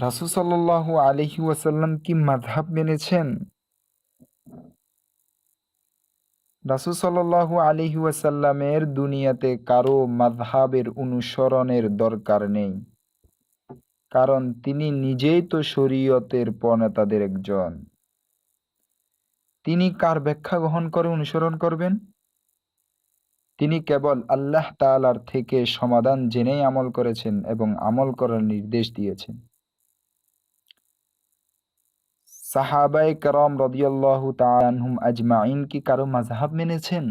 রাসুল সাল্লাহ আলহি ওয়াসাল্লাম কি মাধাব মেনেছেন? রাসুল সাল্লাহ আলহি ওয়াসাল্লামের দুনিয়াতে কারও মাধাবের অনুসরণের দরকার নেই। কারণ তিনি নিজেই তো শরীয়তের প্রণেতাদের একজন। তিনি কার ব্যাখ্যা গ্রহণ করে অনুসরণ করবেন? তিনি কেবল আল্লাহ তালার থেকে সমাধান জেনেই আমল করেছেন এবং আমল করার নির্দেশ দিয়েছেন। সাহাবাই করম রদিয়াল্লাহু তাআলাহুম আজমাইন কি কারও মাযহাব মেনেছেন?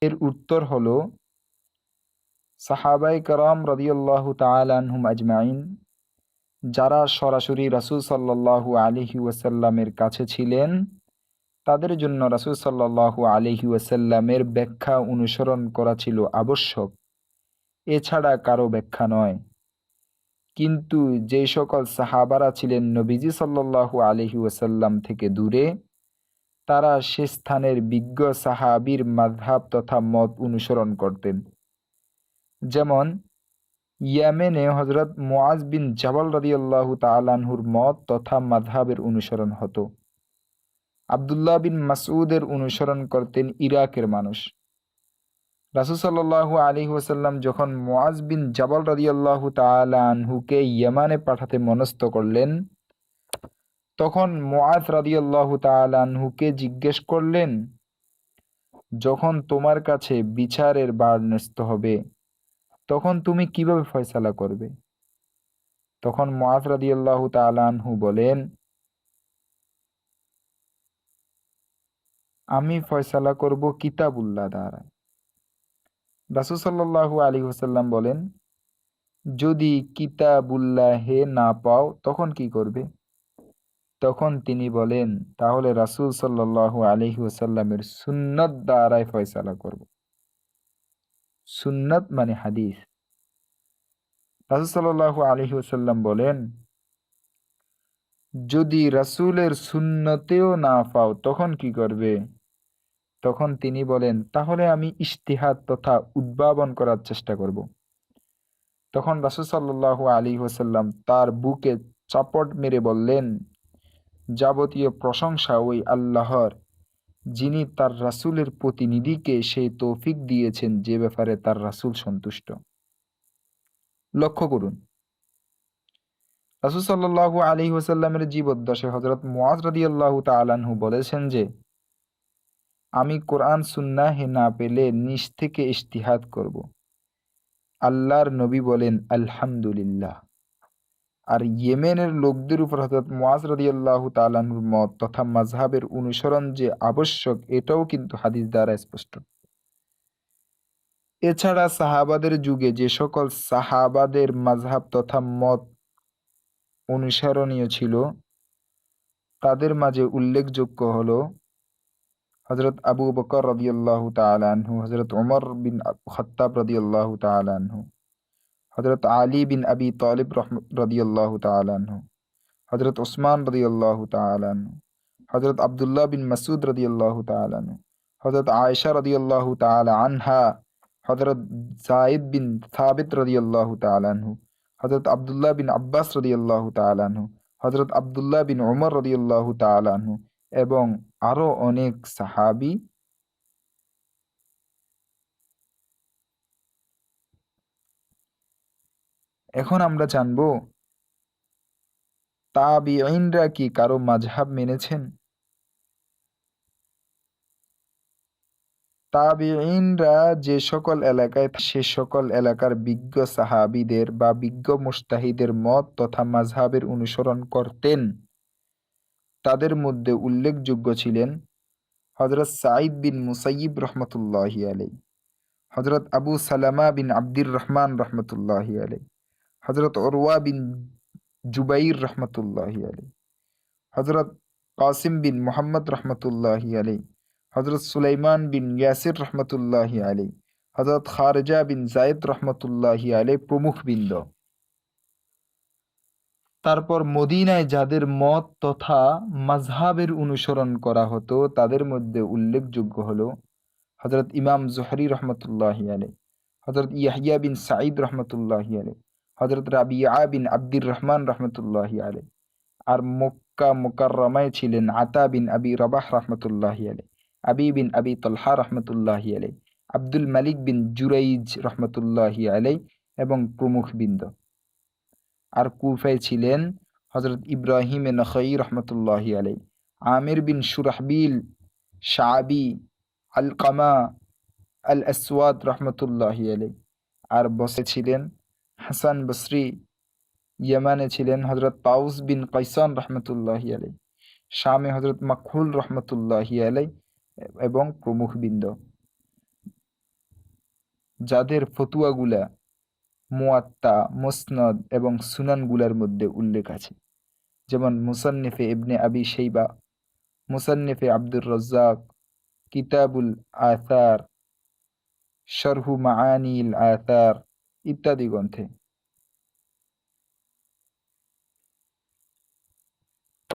এর উত্তর হলো সাহাবাই করম রদিয়াল্লাহু তাআলাহুম আজমাইন যারা সরাসরি রাসূল সাল্লাল্লাহু আলাইহি ওয়াসাল্লামের কাছে ছিলেন, তাদের জন্য রাসূল সাল্লাল্লাহু আলাইহি ওয়াসাল্লামের ব্যাখ্যা অনুসরণ করা ছিল আবশ্যক। এছাড়া কারও ব্যাখ্যা নয়। কিন্তু যে সকল সাহাবারা ছিলেন নবীজি সাল্লাল্লাহু আলহি ওয়াসাল্লাম থেকে দূরে, তারা সে স্থানের বিজ্ঞ সাহাবির মাধাব তথা মত অনুসরণ করতেন। যেমন, ইয়ামেনে হজরত মোয়াজ বিন জাবাল রাদিয়াল্লাহু তালানহুর মত তথা মাধাবের অনুসরণ হতো। আবদুল্লাহ বিন মাসউদের অনুসরণ করতেন ইরাকের মানুষ। রাসুসাল্লাহু আলী ওসাল্লাম যখন মোয়াজ বিন জাবাল রাদিয়াল্লাহু তালানহুকে ইয়েমানে পাঠাতে মনস্থ করলেন, তখন মোয়াজ রাদিয়াল্লাহু তালানহুকে জিজ্ঞেস করলেন, যখন তোমার কাছে বিচারের বার ন্যস্ত হবে, তখন তুমি কীভাবে ফয়সালা করবে? তখন মোয়াজ রাদিয়াল্লাহু তালানহু বলেন, আমি ফয়সালা করব কিতাবুল্লাহ দ্বারা। রাসুসাল্লাহু আলী হোসাল্লাম বলেন, যদি কিতাবুল্লাহে না পাও, তখন কি করবে? তখন তিনি বলেন, তাহলে রাসুল সাল্লাহ আলহি ওসাল্লামের সুন্নত দ্বারাই ফয়সালা করব। সুন্নত মানে হাদিস। রাসুল সাল্লাহ আলহি বলেন, যদি রাসুলের সুন্নতেও না পাও, তখন কি করবে? তখন তিনি বলেন, তাহলে আমি ইশতিহাদ তথা উদ্ভাবন করার চেষ্টা করব। তখন রাসুল সাল্লাহ আলী হোসাল্লাম তার বুকে চাপট মেরে বললেন, যাবতীয় প্রশংসা ওই আল্লাহর, যিনি তার রাসুলের প্রতিনিধিকে সেই তৌফিক দিয়েছেন যে ব্যাপারে তার রাসুল সন্তুষ্ট। লক্ষ্য করুন, রাসুল সাল্লাহ আলী হোসাল্লামের জীবদ্দশে হজরত মোয়াজ রাদি আল্লাহ তালানহু বলেছেন যে আমি কোরআন, সুন্নাহে না পেলে নিজ থেকে ইশতিহাদ করব। আল্লাহর নবী বলেন, আলহামদুলিল্লাহ আর ইয়েমেনের লোকদের উপর হজরত মোয়াজ রদিয়াল্লাহ তালানুর মত তথা মাঝহাবের অনুসরণ যে আবশ্যক, এটাও কিন্তু হাদিস দ্বারা স্পষ্ট এছাড়া সাহাবাদের যুগে যে সকল সাহাবাদের মাঝহাব তথা মত অনুসরণীয় ছিল, তাদের মাঝে উল্লেখযোগ্য হলো হজরত আবু বকর রদিয়াল্লাহ তালাহু হজরত ওমর বিন খত্তাব রদিয়াল্লাহ তালাহু হজরত আলী বিন আবি তালিব রদিয়াল্লাহ তালাহু হজরত ওসমান রদিয়াল্লাহ তালাহু হজরত আবদুল্লাহ বিন মাসুদ রদিয়াল্লাহ তালাহু হজরত আয়েশা রদিয়াল্লাহ তালা আনহা হজরত জাইদ বিন সাবিত রদিয়াল্লাহ তালাহু হজরত আবদুল্লাহ বিন আব্বাস রদিয়াল্লাহ তালাহু হজরত আবদুল্লাহ বিন ওমর রদিয়াল্লাহ তালাহু এবং আরও অনেক সাহাবি এখন আমরা জানব, তাবিঈনরা কি কারও মাঝহাব মেনেছেন? তাবিঈনরা যে সকল এলাকায় সে সকল এলাকার বিজ্ঞ সাহাবিদের বা বিজ্ঞ মুস্তাহিদের মত তথা মাঝহাবের অনুসরণ করতেন। তাদের মধ্যে উল্লেখযোগ্য ছিলেন হজরত সাঈদ বিন মুসাইব রহমতুল্লাহ আলাই হজরত আবু সালামা বিন আব্দির রহমান রহমতুল্লাহ আলাই হজরত ওরওয়া বিন জুবাইর রহমতুল্লাহ আলাই হজরত কাসিম বিন মোহাম্মদ রহমতুল্লাহ আলাই হজরত সুলাইমান বিন ইয়াসির রহমতুল্লাহ আলাই হজরত খারজা বিন জায়দ রহমতুল্লাহ আলাই প্রমুখ বৃন্দ। তারপর মদিনায় যাদের মত তথা মাঝহাবের অনুসরণ করা হতো, তাদের মধ্যে উল্লেখযোগ্য হলো হজরত ইমাম জহরি রহমতুল্লাহ আলাই হজরত ইয়াহিয়া বিন সাঈদ রহমতুল্লাহ আলাই হজরত রাবিয়া বিন আব্দুর রহমান রহমতুল্লাহ আলাই আর মক্কা মোকাররমায় ছিলেন আতা বিন আবি রবাহ রহমতুল্লাহ আলাই আবি বিন আবি তলহা রহমতুল্লাহ আলাই আব্দুল মালিক বিন জুরাইজ রহমতুল্লাহ আলাই এবং প্রমুখ বৃন্দ। আর কুফায় ছিলেন হজরত ইব্রাহিম নখই রহমতুল্লাহ আলাই আমির বিন সুরাহবিল শাবি আলকামা আল আসওয়াদ রহমতুল্লাহ আলাই আর বসে ছিলেন হাসান বসরি, ইয়েমানে ছিলেন হজরত তাউস বিন কৈসান রহমতুল্লাহি আলাই শামে হজরত মাকহুল রহমতুল্লাহ আলাই এবং প্রমুখ বৃন্দ যাদের ফতুয়াগুলা মুয়াত্তা, মুসনদ এবং সুনানগুলার মধ্যে উল্লেখ আছে। যেমন মুসান্নেফে ইবনে আবি সেইবা মুসান্নেফে আব্দুর রজ্জাক, কিতাবুল আথার শরহু মাআনিল আথার ইত্যাদি গ্রন্থে।